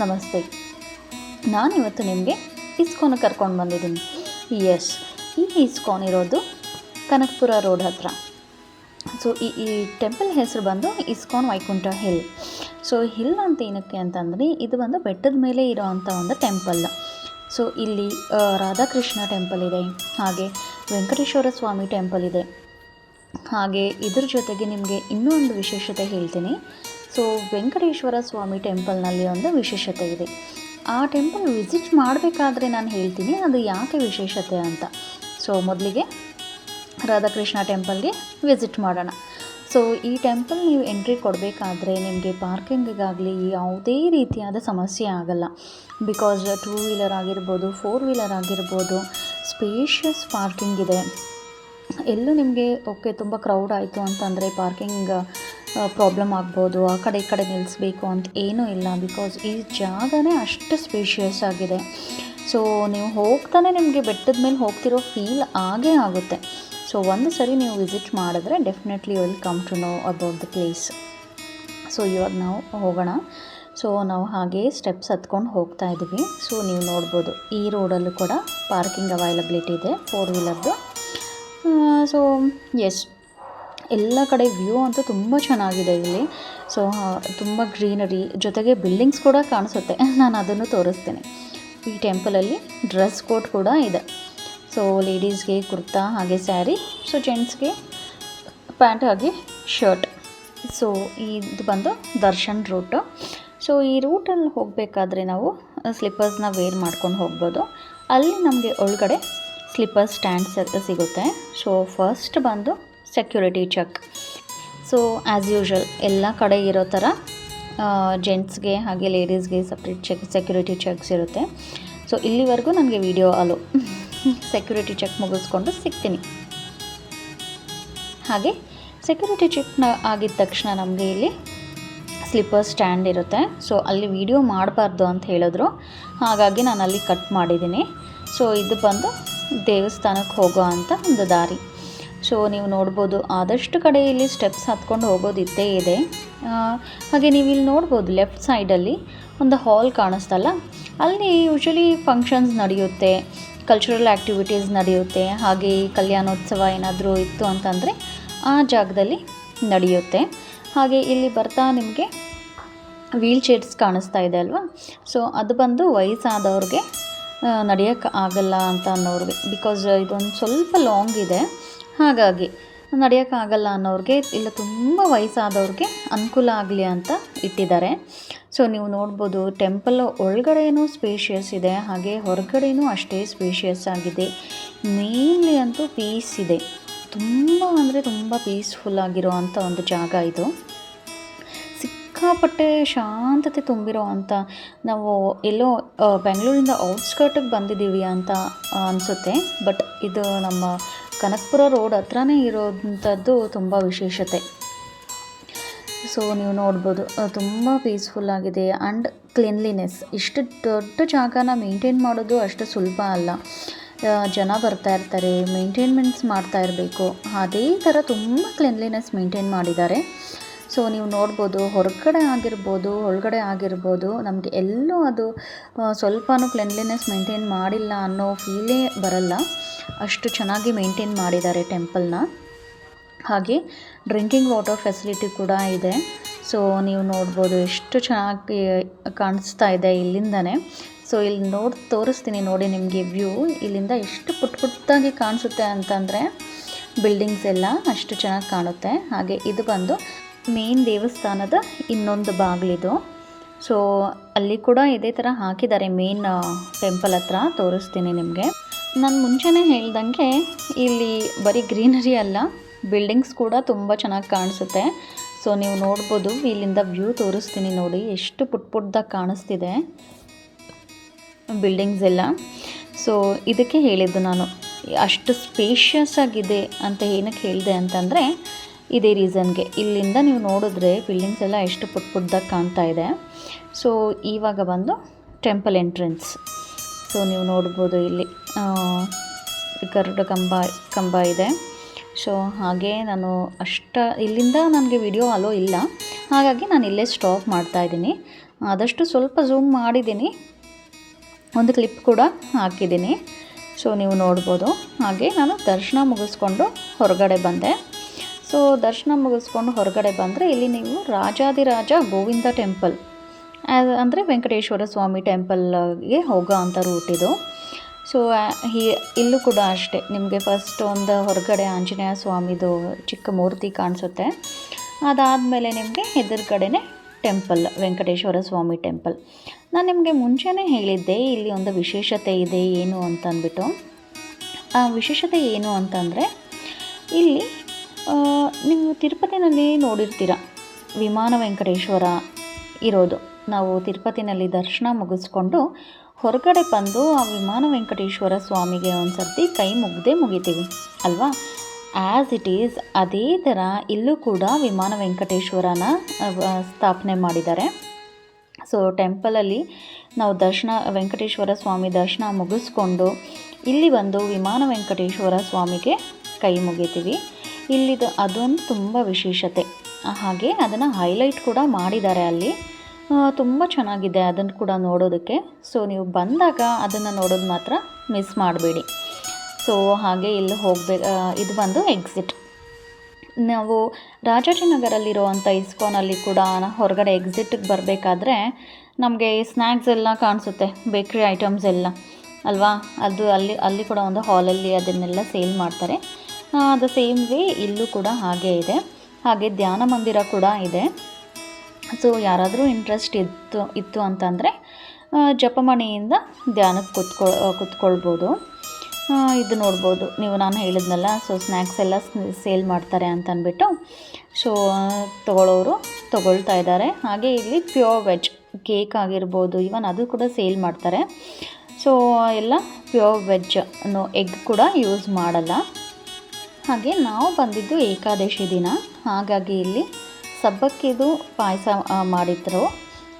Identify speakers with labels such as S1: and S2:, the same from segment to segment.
S1: ನಮಸ್ತೆ. ನಾನಿವತ್ತು ನಿಮಗೆ ಇಸ್ಕೋನ ಕರ್ಕೊಂಡು ಬಂದಿದ್ದೀನಿ. ಎಸ್ ಈ ಇಸ್ಕಾನ್ ಇರೋದು ಕನಕಪುರ ರೋಡ್ ಹತ್ರ. ಸೊ ಈ ಈ ಟೆಂಪಲ್ ಹೆಸರು ಬಂದು ISKCON Vaikuntha hill. So hill ಅಂತ ಏನಕ್ಕೆ ಅಂತಂದರೆ, ಇದು ಒಂದು ಬೆಟ್ಟದ ಮೇಲೆ ಇರೋವಂಥ ಒಂದು ಟೆಂಪಲ್. ಸೊ ಇಲ್ಲಿ ರಾಧಾಕೃಷ್ಣ ಟೆಂಪಲ್ ಇದೆ, ಹಾಗೆ ವೆಂಕಟೇಶ್ವರ ಸ್ವಾಮಿ ಟೆಂಪಲ್ ಇದೆ. ಹಾಗೆ ಇದ್ರ ಜೊತೆಗೆ ನಿಮಗೆ ಇನ್ನೂ ಒಂದು ವಿಶೇಷತೆ ಹೇಳ್ತೀನಿ. ಸೊ ವೆಂಕಟೇಶ್ವರ ಸ್ವಾಮಿ ಟೆಂಪಲ್ನಲ್ಲಿ ಒಂದು ವಿಶೇಷತೆ ಇದೆ. ಆ ಟೆಂಪಲ್ ವಿಸಿಟ್ ಮಾಡಬೇಕಾದ್ರೆ ನಾನು ಹೇಳ್ತೀನಿ, ಅದು ಯಾಕೆ ವಿಶೇಷತೆ ಅಂತ. ಸೊ, ಮೊದಲಿಗೆ ರಾಧಾಕೃಷ್ಣ ಟೆಂಪಲ್ಗೆ ವಿಸಿಟ್ ಮಾಡೋಣ. ಸೊ, ಈ ಟೆಂಪಲ್ ನೀವು ಎಂಟ್ರಿ ಕೊಡಬೇಕಾದ್ರೆ ನಿಮಗೆ ಪಾರ್ಕಿಂಗಿಗಾಗಲಿ ಯಾವುದೇ ರೀತಿಯಾದ ಸಮಸ್ಯೆ ಆಗಲ್ಲ. ಬಿಕಾಸ್ ಟೂ ವೀಲರ್ ಆಗಿರ್ಬೋದು, ಫೋರ್ ವೀಲರ್ ಆಗಿರ್ಬೋದು, ಸ್ಪೇಷಿಯಸ್ ಪಾರ್ಕಿಂಗ್ ಇದೆ. ಎಲ್ಲೂ ನಿಮಗೆ, ಓಕೆ, ತುಂಬ ಕ್ರೌಡ್ ಆಯಿತು ಅಂತಂದರೆ ಪಾರ್ಕಿಂಗ್ ಪ್ರಾಬ್ಲಮ್ ಆಗ್ಬೋದು, ಆ ಕಡೆ ಈ ಕಡೆ ನಿಲ್ಲಿಸ್ಬೇಕು ಅಂತ ಏನೂ ಇಲ್ಲ ಬಿಕಾಸ್ ಈ ಜಾಗನೇ ಅಷ್ಟು ಸ್ಪೇಷಿಯಸ್ ಆಗಿದೆ. ಸೊ ನೀವು ಹೋಗ್ತಾನೆ ನಿಮಗೆ ಬೆಟ್ಟದ ಮೇಲೆ ಹೋಗ್ತಿರೋ ಫೀಲ್ ಆಗೇ ಆಗುತ್ತೆ. ಸೊ ಒಂದು ಸರಿ ನೀವು ವಿಸಿಟ್ ಮಾಡಿದ್ರೆ definitely will come to know about the place so ಇವಾಗ ನಾವು ಹೋಗೋಣ. ಸೊ ನಾವು ಹಾಗೇ ಸ್ಟೆಪ್ಸ್ ಹತ್ಕೊಂಡು ಹೋಗ್ತಾ ಇದ್ದೀವಿ. ಸೊ ನೀವು ನೋಡ್ಬೋದು, ಈ ರೋಡಲ್ಲೂ ಕೂಡ ಪಾರ್ಕಿಂಗ್ ಅವೈಲಬಿಲಿಟಿ ಇದೆ ಫೋರ್ ವೀಲರ್ದು ಸೊ ಎಸ್ ಎಲ್ಲ ಕಡೆ ವ್ಯೂ ಅಂತೂ ತುಂಬ ಚೆನ್ನಾಗಿದೆ ಇಲ್ಲಿ. ಸೊ ತುಂಬ ಗ್ರೀನರಿ, ಜೊತೆಗೆ ಬಿಲ್ಡಿಂಗ್ಸ್ ಕೂಡ ಕಾಣಿಸುತ್ತೆ. ನಾನು ಅದನ್ನು ತೋರಿಸ್ತೀನಿ. ಈ ಟೆಂಪಲಲ್ಲಿ ಡ್ರೆಸ್ ಕೋಡ್ ಕೂಡ ಇದೆ. ಸೊ ಲೇಡೀಸ್ಗೆ ಕುರ್ತಾ, ಹಾಗೆ ಸ್ಯಾರಿ ಸೊ ಜೆಂಟ್ಸ್ಗೆ ಪ್ಯಾಂಟ್ ಹಾಗೆ ಶರ್ಟ್ ಸೊ ಇದು ಬಂದು ದರ್ಶನ್ ರೂಟು ಸೊ ಈ ರೂಟಲ್ಲಿ ಹೋಗಬೇಕಾದ್ರೆ ನಾವು ಸ್ಲಿಪ್ಪರ್ಸ್ನ ವೇರ್ ಮಾಡ್ಕೊಂಡು ಹೋಗ್ಬೋದು. ಅಲ್ಲಿ ನಮಗೆ ಒಳಗಡೆ ಸ್ಲಿಪ್ಪರ್ ಸ್ಟ್ಯಾಂಡ್ಸ್ ಸಿಗುತ್ತೆ. ಸೊ ಫಸ್ಟ್ ಬಂದು security check so as usual ಎಲ್ಲ ಕಡೆ ಇರೋ ಥರ ಜೆಂಟ್ಸ್ಗೆ ಹಾಗೆ ಲೇಡೀಸ್ಗೆ ಸಪ್ರೇಟ್ ಚೆಕ್ ಸೆಕ್ಯೂರಿಟಿ ಚೆಕ್ಸ್ ಇರುತ್ತೆ. ಸೊ ಇಲ್ಲಿವರೆಗೂ ನನಗೆ ವಿಡಿಯೋ ಅಲೋ. ಸೆಕ್ಯೂರಿಟಿ ಚೆಕ್ ಮುಗಿಸ್ಕೊಂಡು ಸಿಗ್ತೀನಿ. ಹಾಗೆ ಸೆಕ್ಯೂರಿಟಿ ಚೆಕ್ನ ಆಗಿದ ತಕ್ಷಣ ನಮಗೆ ಇಲ್ಲಿ ಸ್ಲಿಪ್ಪರ್ ಸ್ಟ್ಯಾಂಡ್ ಇರುತ್ತೆ. ಸೊ ಅಲ್ಲಿ ವಿಡಿಯೋ ಮಾಡಬಾರ್ದು ಅಂತ ಹೇಳಿದ್ರು. ಹಾಗಾಗಿ ನಾನು ಅಲ್ಲಿ ಕಟ್ ಮಾಡಿದ್ದೀನಿ. ಸೊ ಇದು ಬಂದು ದೇವಸ್ಥಾನಕ್ಕೆ ಹೋಗೋ ಅಂತ ಒಂದು ದಾರಿ. ಸೊ ನೀವು ನೋಡ್ಬೋದು, ಆದಷ್ಟು ಕಡೆ ಇಲ್ಲಿ ಸ್ಟೆಪ್ಸ್ ಹತ್ಕೊಂಡು ಹೋಗೋದು ಇದ್ದೇ ಇದೆ. ಹಾಗೆ ನೀವು ಇಲ್ಲಿ ನೋಡ್ಬೋದು ಲೆಫ್ಟ್ ಸೈಡಲ್ಲಿ ಒಂದು ಹಾಲ್ ಕಾಣಿಸ್ತಲ್ಲ, ಅಲ್ಲಿ ಯೂಶ್ವಲಿ ಫಂಕ್ಷನ್ಸ್ ನಡೆಯುತ್ತೆ ಕಲ್ಚರಲ್ ಆ್ಯಕ್ಟಿವಿಟೀಸ್ ನಡೆಯುತ್ತೆ, ಹಾಗೆ ಕಲ್ಯಾಣೋತ್ಸವ ಏನಾದರೂ ಇತ್ತು ಅಂತಂದರೆ ಆ ಜಾಗದಲ್ಲಿ ನಡೆಯುತ್ತೆ. ಹಾಗೆ ಇಲ್ಲಿ ಬರ್ತಾ ನಿಮಗೆ ವೀಲ್ ಚೇರ್ಸ್ ಕಾಣಿಸ್ತಾ ಇದೆ ಅಲ್ವಾ? ಸೊ ಅದು ಬಂದು ವಯಸ್ಸಾದವ್ರಿಗೆ ನಡೆಯೋಕ್ಕೆ ಆಗಲ್ಲ ಅಂತ ಅನ್ನೋರಿಗೆ ಬಿಕಾಸ್ ಇದೊಂದು ಸ್ವಲ್ಪ ಲಾಂಗ್ ಇದೆ. ಹಾಗಾಗಿ ನಡೆಯೋಕ್ಕಾಗಲ್ಲ ಅನ್ನೋರಿಗೆ ಇಲ್ಲ ತುಂಬ ವಯಸ್ಸಾದವ್ರಿಗೆ ಅನುಕೂಲ ಆಗಲಿ ಅಂತ ಇಟ್ಟಿದ್ದಾರೆ. ಸೊ ನೀವು ನೋಡ್ಬೋದು ಟೆಂಪಲ್ ಒಳಗಡೆಯೂ ಸ್ಪೇಷಿಯಸ್ ಇದೆ, ಹಾಗೆ ಹೊರಗಡೆನೂ ಅಷ್ಟೇ ಸ್ಪೇಷಿಯಸ್ ಆಗಿದೆ. ಮೇನ್ಲಿ ಅಂತೂ ಪೀಸ್ ಇದೆ. ತುಂಬ ಅಂದರೆ ತುಂಬ ಪೀಸ್ಫುಲ್ ಆಗಿರೋ ಅಂಥ ಒಂದು ಜಾಗ ಇದು. ಸಿಕ್ಕಾಪಟ್ಟೆ ಶಾಂತತೆ ತುಂಬಿರೋ ಅಂಥ ನಾವು ಎಲ್ಲೋ ಬೆಂಗಳೂರಿಂದ ಔಟ್ಸ್ಕರ್ಟಿಗೆ ಬಂದಿದ್ದೀವಿ ಅಂತ ಅನಿಸುತ್ತೆ. ಬಟ್ ಇದು ನಮ್ಮ ಕನಕಪುರ ರೋಡ್ ಹತ್ರನೇ ಇರೋವಂಥದ್ದು ತುಂಬ ವಿಶೇಷತೆ. ಸೊ ನೀವು ನೋಡ್ಬೋದು ತುಂಬ ಪೀಸ್ಫುಲ್ ಆಗಿದೆ ಆ್ಯಂಡ್ ಕ್ಲೀನ್ಲಿನೆಸ್ ಇಷ್ಟು ದೊಡ್ಡ ಜಾಗನ ಮೇಂಟೈನ್ ಮಾಡೋದು ಅಷ್ಟು ಸುಲಭ ಅಲ್ಲ. ಜನ ಬರ್ತಾ ಇರ್ತಾರೆ ಮೇಂಟೈನ್ಮೆಂಟ್ಸ್ ಮಾಡ್ತಾ ಇರಬೇಕು. ಅದೇ ಥರ ತುಂಬ ಕ್ಲೀನ್ಲಿನೆಸ್ ಮೇಂಟೈನ್ ಮಾಡಿದ್ದಾರೆ. ಸೊ ನೀವು ನೋಡ್ಬೋದು, ಹೊರಗಡೆ ಆಗಿರ್ಬೋದು, ಒಳಗಡೆ ಆಗಿರ್ಬೋದು, ನಮಗೆ ಎಲ್ಲೂ ಅದು ಸ್ವಲ್ಪನೂ ಕ್ಲೆನ್ಲಿನೆಸ್ ಮೇಂಟೈನ್ ಮಾಡಿಲ್ಲ ಅನ್ನೋ ಫೀಲೇ ಬರಲ್ಲ. ಅಷ್ಟು ಚೆನ್ನಾಗಿ ಮೇಂಟೈನ್ ಮಾಡಿದ್ದಾರೆ ಟೆಂಪಲ್ನ ಹಾಗೆ ಡ್ರಿಂಕಿಂಗ್ ವಾಟರ್ ಫೆಸಿಲಿಟಿ ಕೂಡ ಇದೆ. ಸೊ ನೀವು ನೋಡ್ಬೋದು ಎಷ್ಟು ಚೆನ್ನಾಗಿ ಕಾಣಿಸ್ತಾ ಇದೆ ಇಲ್ಲಿಂದನೇ. ಸೊ ಇಲ್ಲಿ ನೋಡಿ, ತೋರಿಸ್ತೀನಿ ನೋಡಿ ನಿಮಗೆ ವ್ಯೂ ಇಲ್ಲಿಂದ ಎಷ್ಟು ಪುಟ್ಟ ಪುಟ್ಟಾಗಿ ಕಾಣಿಸುತ್ತೆ ಅಂತಂದರೆ ಬಿಲ್ಡಿಂಗ್ಸ್ ಎಲ್ಲ ಅಷ್ಟು ಚೆನ್ನಾಗಿ ಕಾಣುತ್ತೆ. ಹಾಗೆ ಇದು ಬಂದು ಮೇನ್ ದೇವಸ್ಥಾನದ ಇನ್ನೊಂದು ಬಾಗಿಲಿದು. ಸೊ ಅಲ್ಲಿ ಕೂಡ ಇದೇ ಥರ ಹಾಕಿದ್ದಾರೆ ಮೇನ್ ಟೆಂಪಲ್ ಹತ್ರ ತೋರಿಸ್ತೀನಿ ನಿಮಗೆ. ನಾನು ಮುಂಚೆನೇ ಹೇಳ್ದಂಗೆ ಇಲ್ಲಿ ಬರೀ ಗ್ರೀನರಿ ಅಲ್ಲ ಬಿಲ್ಡಿಂಗ್ಸ್ ಕೂಡ ತುಂಬ ಚೆನ್ನಾಗಿ ಕಾಣಿಸುತ್ತೆ. ಸೊ ನೀವು ನೋಡ್ಬೋದು, ಇಲ್ಲಿಂದ ವ್ಯೂ ತೋರಿಸ್ತೀನಿ ನೋಡಿ, ಎಷ್ಟು ಪುಟ್ ಪುಟ್ದಾಗಿ ಕಾಣಿಸ್ತಿದೆ ಬಿಲ್ಡಿಂಗ್ಸ್ ಎಲ್ಲ. ಸೊ ಇದಕ್ಕೆ ಹೇಳಿದ್ದು ನಾನು, ಅಷ್ಟು ಸ್ಪೇಷಿಯಸ್ ಆಗಿದೆ ಅಂತ ಏನಕ್ಕೆ ಹೇಳಿದೆ ಅಂತಂದರೆ ಇದೇ ರೀಸನ್ಗೆ. ಇಲ್ಲಿಂದ ನೀವು ನೋಡಿದ್ರೆ ಬಿಲ್ಡಿಂಗ್ಸ್ ಎಲ್ಲ ಎಷ್ಟು ಪುಟ್ ಪುಟ್ಟದಾಗಿ ಕಾಣ್ತಾ ಇದೆ. ಸೊ ಇವಾಗ ಬಂದು ಟೆಂಪಲ್ ಎಂಟ್ರೆನ್ಸ್ ಸೊ ನೀವು ನೋಡ್ಬೋದು ಇಲ್ಲಿ ಗರುಡ ಕಂಬ ಕಂಬ ಇದೆ. ಸೊ ಹಾಗೆ ನಾನು ಅಷ್ಟ, ಇಲ್ಲಿಂದ ನನಗೆ ವಿಡಿಯೋ ಅಲೋ ಇಲ್ಲ. ಹಾಗಾಗಿ ನಾನು ಇಲ್ಲೇ ಸ್ಟಾಪ್ ಮಾಡ್ತಾ ಇದ್ದೀನಿ. ಆದಷ್ಟು ಸ್ವಲ್ಪ ಝೂಮ್ ಮಾಡಿದ್ದೀನಿ. ಒಂದು ಕ್ಲಿಪ್ ಕೂಡ ಹಾಕಿದ್ದೀನಿ. ಸೊ ನೀವು ನೋಡ್ಬೋದು. ಹಾಗೆ ನಾನು ದರ್ಶನ ಮುಗಿಸ್ಕೊಂಡು ಹೊರಗಡೆ ಬಂದೆ. ಸೊ ದರ್ಶನ ಮುಗಿಸ್ಕೊಂಡು ಹೊರಗಡೆ ಬಂದರೆ ಇಲ್ಲಿ ನೀವು ರಾಜಾದಿರಾಜ ಗೋವಿಂದ ಟೆಂಪಲ್. ಅಂದರೆ ವೆಂಕಟೇಶ್ವರ ಸ್ವಾಮಿ ಟೆಂಪಲ್ಗೆ ಹೋಗೋ ಅಂತ ರೂಟ್ ಇದು. ಸೊ ಹೀ, ಇಲ್ಲೂ ಕೂಡ ಅಷ್ಟೇ, ನಿಮಗೆ ಫಸ್ಟ್ ಒಂದು ಹೊರಗಡೆ ಆಂಜನೇಯ ಸ್ವಾಮಿದು ಚಿಕ್ಕ ಮೂರ್ತಿ ಕಾಣಿಸುತ್ತೆ. ಅದಾದಮೇಲೆ ನಿಮಗೆ ಎದುರುಗಡೆನೇ ಟೆಂಪಲ್, ವೆಂಕಟೇಶ್ವರ ಸ್ವಾಮಿ ಟೆಂಪಲ್. ನಾನು ನಿಮಗೆ ಮುಂಚೆನೇ ಹೇಳಿದ್ದೆ, ಇಲ್ಲಿ ಒಂದು ವಿಶೇಷತೆ ಇದೆ, ಏನು ಅಂತಂದ್ಬಿಟ್ಟು. ಆ ವಿಶೇಷತೆ ಏನು ಅಂತಂದರೆ, ಇಲ್ಲಿ ನೀವು ತಿರುಪತಿನಲ್ಲಿ ನೋಡಿರ್ತೀರ. ವಿಮಾನ ವೆಂಕಟೇಶ್ವರ ಇರೋದು. ನಾವು ತಿರುಪತಿನಲ್ಲಿ ದರ್ಶನ ಮುಗಿಸ್ಕೊಂಡು ಹೊರಗಡೆ ಬಂದು ಆ ವಿಮಾನ ವೆಂಕಟೇಶ್ವರ ಸ್ವಾಮಿಗೆ ಒಂದು ಕೈ ಮುಗ್ದೆ ಮುಗಿತೀವಿ, ಅಲ್ವಾ? ಆ್ಯಸ್ ಇಟ್ ಈಸ್ ಅದೇ ಥರ ಇಲ್ಲೂ ಕೂಡ ವಿಮಾನ ವೆಂಕಟೇಶ್ವರನ ಸ್ಥಾಪನೆ ಮಾಡಿದ್ದಾರೆ. ಸೊ ಟೆಂಪಲಲ್ಲಿ ನಾವು ದರ್ಶನ, ವೆಂಕಟೇಶ್ವರ ಸ್ವಾಮಿ ದರ್ಶನ ಮುಗಿಸ್ಕೊಂಡು ಇಲ್ಲಿ ಬಂದು ವಿಮಾನ ವೆಂಕಟೇಶ್ವರ ಸ್ವಾಮಿಗೆ ಕೈ ಮುಗಿತೀವಿ. ಇಲ್ಲಿದು ಅದೊಂದು ತುಂಬ ವಿಶೇಷತೆ. ಹಾಗೆ ಅದನ್ನು ಹೈಲೈಟ್ ಕೂಡ ಮಾಡಿದ್ದಾರೆ ಅಲ್ಲಿ. ತುಂಬ ಚೆನ್ನಾಗಿದೆ ಅದನ್ನು ಕೂಡ ನೋಡೋದಕ್ಕೆ. ಸೊ ನೀವು ಬಂದಾಗ ಅದನ್ನು ನೋಡೋದು ಮಾತ್ರ ಮಿಸ್ ಮಾಡಬೇಡಿ. ಸೊ ಹಾಗೆ ಇಲ್ಲಿ ಹೋಗಬೇಕು ಇದು ಬಂದು ಎಕ್ಸಿಟ್ ನಾವು ರಾಜಾಜಿನಗರಲ್ಲಿರುವಂಥ ಇಸ್ಕಾನಲ್ಲಿ ಕೂಡ ಹೊರಗಡೆ ಎಕ್ಸಿಟಿಗೆ ಬರಬೇಕಾದ್ರೆ ನಮಗೆ ಸ್ನ್ಯಾಕ್ಸ್ ಎಲ್ಲ ಕಾಣಿಸುತ್ತೆ ಬೇಕ್ರಿ ಐಟಮ್ಸ್ ಎಲ್ಲ. ಅಲ್ವಾ? ಅದು ಅಲ್ಲಿ ಅಲ್ಲಿ ಕೂಡ ಒಂದು ಹಾಲಲ್ಲಿ ಅದನ್ನೆಲ್ಲ ಸೇಲ್ ಮಾಡ್ತಾರೆ. ಅದು ಸೇಮ್ ವೇ ಇಲ್ಲೂ ಕೂಡ ಹಾಗೆ ಇದೆ. ಹಾಗೆ ಧ್ಯಾನ ಮಂದಿರ ಕೂಡ ಇದೆ. ಸೊ, ಯಾರಾದರೂ ಇಂಟ್ರೆಸ್ಟ್ ಇತ್ತು ಇತ್ತು ಅಂತಂದರೆ ಜಪಮಣಿಯಿಂದ ಧ್ಯಾನಕ್ಕೆ ಕುತ್ಕೊ ಕುತ್ಕೊಳ್ಬೋದು. ಇದು ನೋಡ್ಬೋದು. ನೀವು ನಾನು ಹೇಳಿದ್ನಲ್ಲ, ಸೊ ಸ್ನ್ಯಾಕ್ಸ್ ಎಲ್ಲ ಸೇಲ್ ಮಾಡ್ತಾರೆ ಅಂತ ಅಂದ್ಬಿಟ್ಟು ಸೊ ತೊಗೊಳ್ಳೋರು ತೊಗೊಳ್ತಾ ಇದ್ದಾರೆ. ಹಾಗೆ ಇಲ್ಲಿ ಪ್ಯೂರ್ ವೆಜ್ ಕೇಕ್ ಆಗಿರ್ಬೋದು ಇವನ್ ಅದು ಕೂಡ ಸೇಲ್ ಮಾಡ್ತಾರೆ. ಸೊ ಎಲ್ಲ ಪ್ಯೂರ್ ವೆಜ್ ಎಗ್ ಕೂಡ ಯೂಸ್ ಮಾಡಲ್ಲ. ಹಾಗೆ ನಾವು ಬಂದಿದ್ದು ಏಕಾದಶಿ ದಿನ. ಹಾಗಾಗಿ ಇಲ್ಲಿ ಸಬ್ಬಕ್ಕಿದು ಪಾಯಸ ಮಾಡಿದ್ರು.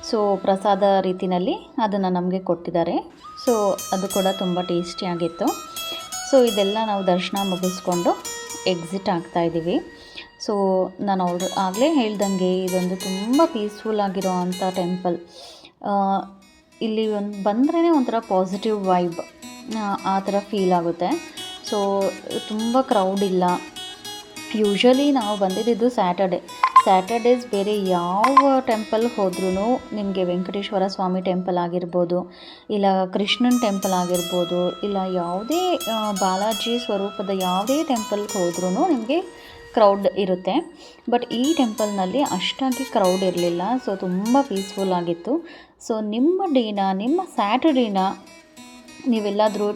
S1: ಸೊ ಪ್ರಸಾದ ರೀತಿಯಲ್ಲಿ ಅದನ್ನು ನಮಗೆ ಕೊಟ್ಟಿದ್ದಾರೆ. ಸೊ ಅದು ಕೂಡ ತುಂಬ ಟೇಸ್ಟಿಯಾಗಿತ್ತು ಸೊ ಇದೆಲ್ಲ ನಾವು ದರ್ಶನ ಮುಗಿಸ್ಕೊಂಡು ಎಕ್ಸಿಟ್ ಆಗ್ತಾ ಇದ್ದೀವಿ ಸೊ ನಾನು ಅವರು, ಆಗಲೇ ಹೇಳ್ದಂಗೆ ಇದೊಂದು ತುಂಬ ಪೀಸ್ಫುಲ್ ಆಗಿರೋ ಅಂಥ ಟೆಂಪಲ್ ಇಲ್ಲಿ ಒಂದು ಬಂದ್ರೇ ಒಂಥರ ಪಾಸಿಟಿವ್ ವೈಬ್ ಆ ಥರ ಫೀಲ್ ಆಗುತ್ತೆ. ಸೊ ತುಂಬ ಕ್ರೌಡ್ ಇಲ್ಲ. ಯೂಶ್ವಲಿ ನಾವು ಬಂದಿದ್ದು ಸ್ಯಾಟರ್ಡೆ ಸ್ಯಾಟರ್ಡೇಸ್ ಬೇರೆ ಯಾವ ಟೆಂಪಲ್ ಹೋದ್ರೂ ನಿಮಗೆ ವೆಂಕಟೇಶ್ವರ ಸ್ವಾಮಿ ಟೆಂಪಲ್ ಆಗಿರ್ಬೋದು, ಇಲ್ಲ ಕೃಷ್ಣನ್ ಟೆಂಪಲ್ ಆಗಿರ್ಬೋದು, ಇಲ್ಲ ಯಾವುದೇ ಬಾಲಾಜಿ ಸ್ವರೂಪದ ಯಾವುದೇ ಟೆಂಪಲ್ಗೆ ಹೋದ್ರೂ ನಿಮಗೆ ಕ್ರೌಡ್ ಇರುತ್ತೆ. ಬಟ್ ಈ ಟೆಂಪಲ್ನಲ್ಲಿ ಅಷ್ಟಾಗಿ ಕ್ರೌಡ್ ಇರಲಿಲ್ಲ. ಸೊ ತುಂಬ ಪೀಸ್ಫುಲ್ ಆಗಿತ್ತು. ಸೊ ನಿಮ್ಮ ಡೇನ ನಿಮ್ಮ ಸ್ಯಾಟರ್ಡೇನ ನೀವೆಲ್ಲಾದರೂ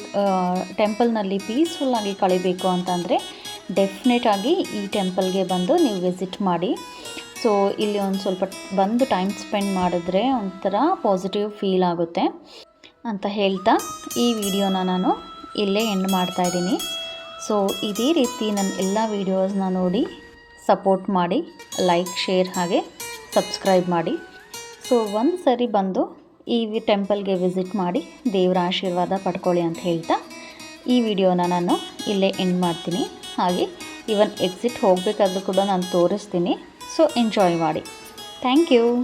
S1: ಟೆಂಪಲ್ನಲ್ಲಿ ಪೀಸ್ಫುಲ್ಲಾಗಿ ಕಳಿಬೇಕು ಅಂತಂದರೆ ಡೆಫಿನೆಟ್ ಆಗಿ ಈ ಟೆಂಪಲ್ಗೆ ಬಂದು ನೀವು ವಿಸಿಟ್ ಮಾಡಿ. ಸೊ ಇಲ್ಲಿ ಒಂದು ಸ್ವಲ್ಪ ಬಂದು ಟೈಮ್ ಸ್ಪೆಂಡ್ ಮಾಡಿದ್ರೆ ಒಂಥರ ಪಾಸಿಟಿವ್ ಫೀಲ್ ಆಗುತ್ತೆ. ಅಂತ ಹೇಳ್ತಾ, ಈ ವಿಡಿಯೋನ ನಾನು ಇಲ್ಲೇ ಎಂಡ್ ಮಾಡ್ತಾ ಇದ್ದೀನಿ. ಸೊ ಇದೇ ರೀತಿ ನನ್ನ ಎಲ್ಲ ವೀಡಿಯೋಸ್ನ ನೋಡಿ ಸಪೋರ್ಟ್ ಮಾಡಿ ಲೈಕ್ ಶೇರ್ ಹಾಗೆ ಸಬ್ಸ್ಕ್ರೈಬ್ ಮಾಡಿ. ಸೊ ಒಂದು ಸರಿ ಬಂದು ಈ ಟೆಂಪಲ್ಗೆ ವಿಸಿಟ್ ಮಾಡಿ ದೇವರ ಆಶೀರ್ವಾದ ಪಡ್ಕೊಳ್ಳಿ ಅಂತ ಹೇಳ್ತಾ ಈ ವಿಡಿಯೋನ ನಾನು ಇಲ್ಲೇ ಎಂಡ್ ಮಾಡ್ತೀನಿ. ಹಾಗೆ ಇವನ್ ಎಕ್ಸಿಟ್ ಹೋಗಬೇಕಾದ್ರೂ ಕೂಡ ನಾನು ತೋರಿಸ್ತೀನಿ. ಸೊ ಎಂಜಾಯ್ ಮಾಡಿ. Thank you